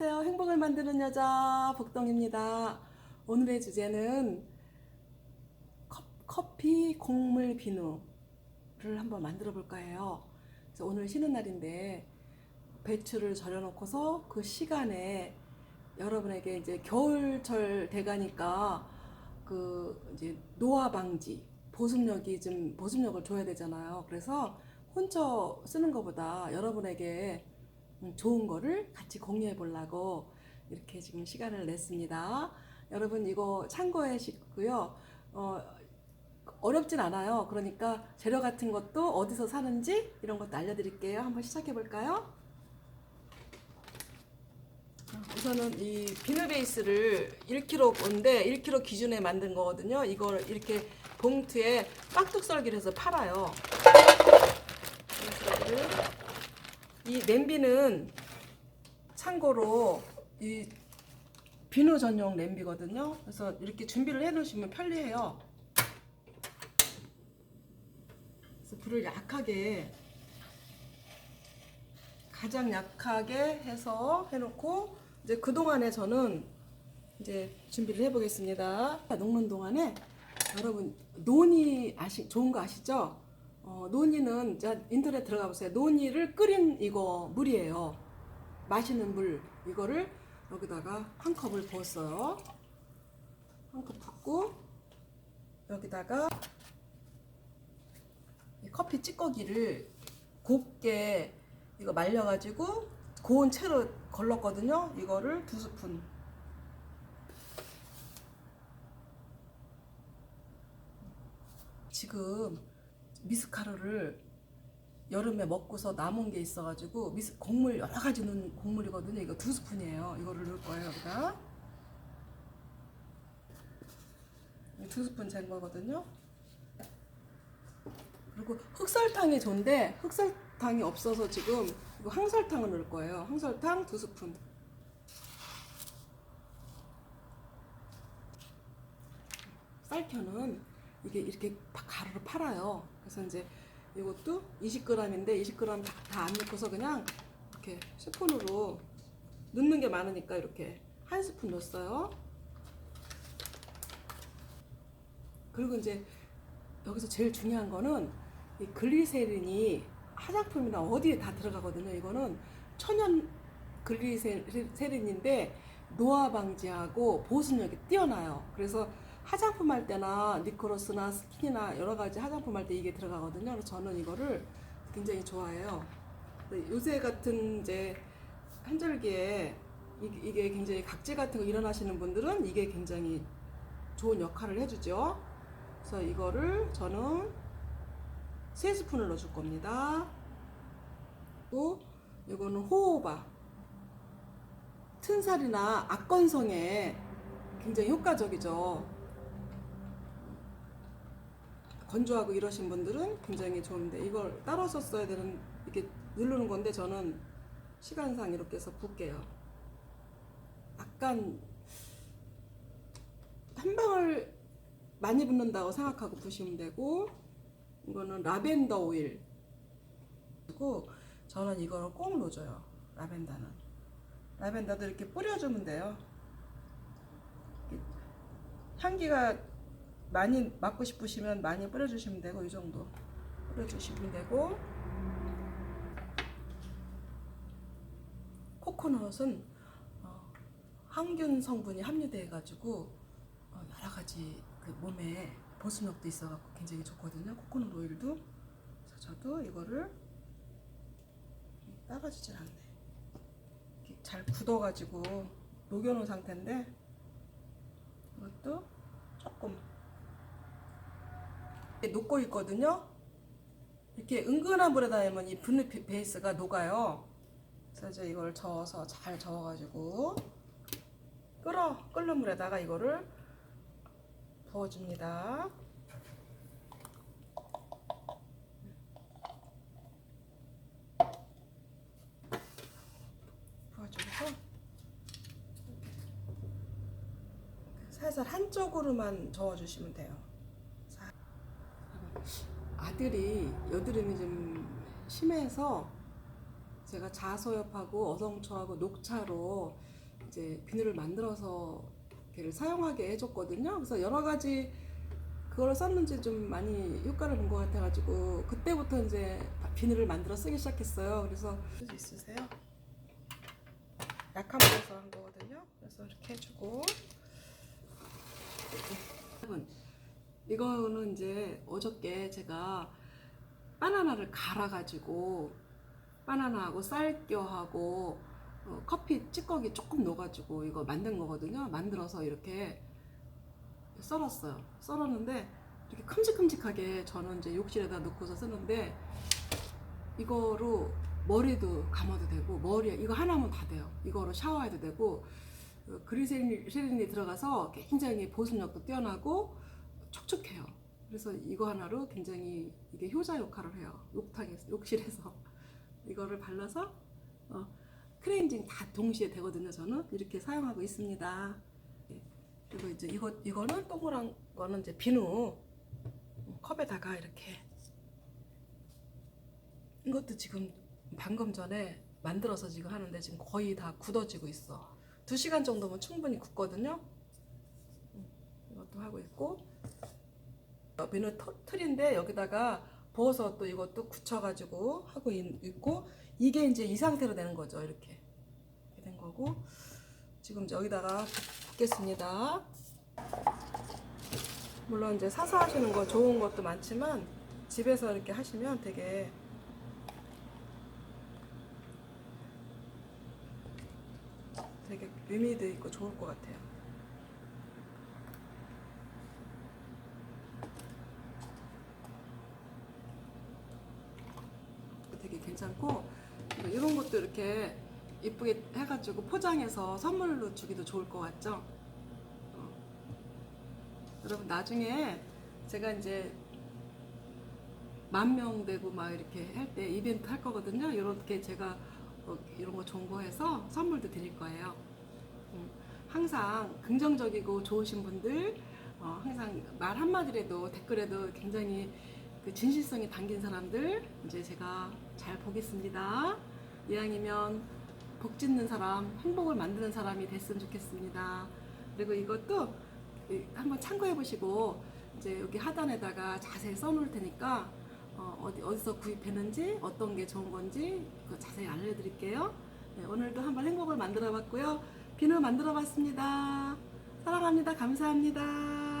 안녕하세요. 행복을 만드는 여자 복동입니다. 오늘의 주제는 컵- 커피 곡물 비누를 한번 만들어 볼까 해요. 그래서 오늘 쉬는 날인데 배추를 절여 놓고서 그 시간에 여러분에게 이제 겨울철 돼가니까 그 이제 노화 방지 보습력이 좀 보습력을 줘야 되잖아요. 그래서 혼자 쓰는 것보다 여러분에게 음, 좋은 거를 같이 공유해 보려고 이렇게 지금 시간을 냈습니다. 여러분 이거 참고하시고요. 어, 어렵진 않아요. 그러니까 재료 같은 것도 어디서 사는지 이런 것도 알려드릴게요. 한번 시작해 볼까요? 우선은 이 비누 베이스를 1kg인데 1kg 기준에 만든 거거든요. 이걸 이렇게 봉투에 깍둑 썰기를 해서 팔아요. 그래서 이거를 이 냄비는 참고로 이 비누 전용 냄비거든요. 그래서 이렇게 준비를 해 놓으시면 편리해요. 그래서 불을 약하게 가장 약하게 해서 해놓고 이제 그 동안에 저는 이제 준비를 해보겠습니다. 녹는 동안에 여러분 논이 아시 좋은 거 아시죠? 어, 논이는 자 인터넷 들어가 보세요. 논이를 끓인 이거 물이에요. 마시는 물 이거를 여기다가 한 컵을 부었어요. 한 컵 붓고 여기다가 이 커피 찌꺼기를 곱게 이거 말려가지고 고운 채로 걸렀거든요. 이거를 두 스푼. 지금 미숫가루를 여름에 먹고서 남은 게 있어가지고 미스 곡물 여러 가지 넣은 곡물이거든요. 이거 두 스푼이에요. 이거를 넣을 거예요 여기다. 두 스푼 잰 거거든요. 그리고 흑설탕이 좋은데 흑설탕이 없어서 지금 이거 황설탕을 넣을 거예요. 황설탕 두 스푼. 쌀켜는 이게 이렇게 파- 가루로 팔아요. 그래서 이제 이것도 20g인데 20g 다안 넣고서 그냥 이렇게 스푼으로 넣는 게 많으니까 이렇게 한 스푼 넣었어요. 그리고 이제 여기서 제일 중요한 거는 이 글리세린이 화장품이나 어디에 다 들어가거든요. 이거는 천연 글리세린인데 노화 방지하고 보습력이 뛰어나요. 그래서 화장품 할 때나 니코로스나 스킨이나 여러 가지 화장품 할 때 이게 들어가거든요. 그래서 저는 이거를 굉장히 좋아해요. 요새 같은 이제 한절기에 이- 이게 굉장히 각질 같은 거 일어나시는 분들은 이게 굉장히 좋은 역할을 해주죠. 그래서 이거를 저는 세 스푼을 넣어줄 겁니다. 또 이거는 호호바 튼살이나 악건성에 굉장히 효과적이죠. 건조하고 이러신 분들은 굉장히 좋은데 이걸 따라서 써야 되는 이렇게 누르는 건데 저는 시간상 이렇게 해서 붓게요. 약간 한 방울 많이 붓는다고 생각하고 부시면 되고 이거는 라벤더 오일. 그리고 저는 이거를 꼭 넣어줘요 라벤더는. 라벤더도 이렇게 뿌려주면 돼요. 향기가 많이 맡고 싶으시면 많이 뿌려주시면 되고 이 정도 뿌려주시면 되고 코코넛은 어, 항균 성분이 함유돼 가지고 어, 여러 가지 그 몸에 보습력도 있어 갖고 굉장히 좋거든요. 코코넛 오일도. 저도 이거를 따가지질 않네. 잘 굳어가지고 녹여놓은 상태인데 이것도 조금 녹고 있거든요. 이렇게 은근한 물에다 하면 이 분유 베- 베이스가 녹아요. 그래서 이제 이걸 저어서 잘 저어가지고 끓어 끓는 물에다가 이거를 부어줍니다. 부어주고서 살살 한쪽으로만 저어주시면 돼요. 자, 아들이 여드름이 좀 심해서 제가 자소엽하고 어성초하고 녹차로 이제 비누를 만들어서 걔를 사용하게 해줬거든요. 그래서 여러 가지 그걸 썼는지 좀 많이 효과를 본 것 같아가지고 그때부터 이제 비누를 만들어 쓰기 시작했어요. 그래서 쓸수 있으세요? 약한 물에서 한 거거든요. 그래서 이렇게 해주고 이거는 이제 어저께 제가 바나나를 갈아가지고 바나나하고 쌀겨하고 어, 커피 찌꺼기 조금 넣어가지고 이거 만든 거거든요. 만들어서 이렇게 썰었어요. 썰었는데 이렇게 큼직큼직하게 저는 이제 욕실에다 넣고서 쓰는데 이거로 머리도 감아도 되고 머리에 이거 하나면 다 돼요. 이거로 샤워해도 되고 어, 그리세린이 들어가서 굉장히 보습력도 뛰어나고 촉촉해요. 그래서 이거 하나로 굉장히 이게 효자 역할을 해요. 욕탕에서 욕실에서 이거를 발라서 어, 크레인징 다 동시에 되거든요. 저는 이렇게 사용하고 있습니다. 예. 그리고 이제 이거 이거는 동그란 거는 이제 비누 컵에다가 이렇게 이것도 지금 방금 전에 만들어서 지금 하는데 지금 거의 다 굳어지고 있어. 두 시간 정도면 충분히 굳거든요. 음, 이것도 하고 있고 어, 비누 터- 틀인데 여기다가 부어서 또 이것도 굳혀가지고 하고 있- 있고 이게 이제 이 상태로 되는 거죠. 이렇게 된 거고 지금 여기다가 붓겠습니다. 물론 이제 사서 하시는 거 좋은 것도 많지만 집에서 이렇게 하시면 되게 되게 의미도 있고 좋을 것 같아요. 되게 괜찮고 이런 것도 이렇게 이쁘게 해가지고 포장해서 선물로 주기도 좋을 것 같죠? 어. 여러분 나중에 제가 이제 만 명 되고 막 이렇게 할 때 이벤트 할 거거든요. 이렇게 제가 어, 이런 거 정보해서 선물도 드릴 거예요. 음, 항상 긍정적이고 좋으신 분들, 어, 항상 말 한마디라도 댓글에도 굉장히 그 진실성이 담긴 사람들 이제 제가 잘 보겠습니다. 이왕이면 복 짓는 사람, 행복을 만드는 사람이 됐으면 좋겠습니다. 그리고 이것도 이- 한번 참고해 보시고 이제 여기 하단에다가 자세히 써놓을 테니까 어, 어디 어디서 구입했는지 어떤 게 좋은 건지 자세히 알려드릴게요. 네, 오늘도 한번 행복을 만들어 봤고요. 비누 만들어 봤습니다. 사랑합니다. 감사합니다.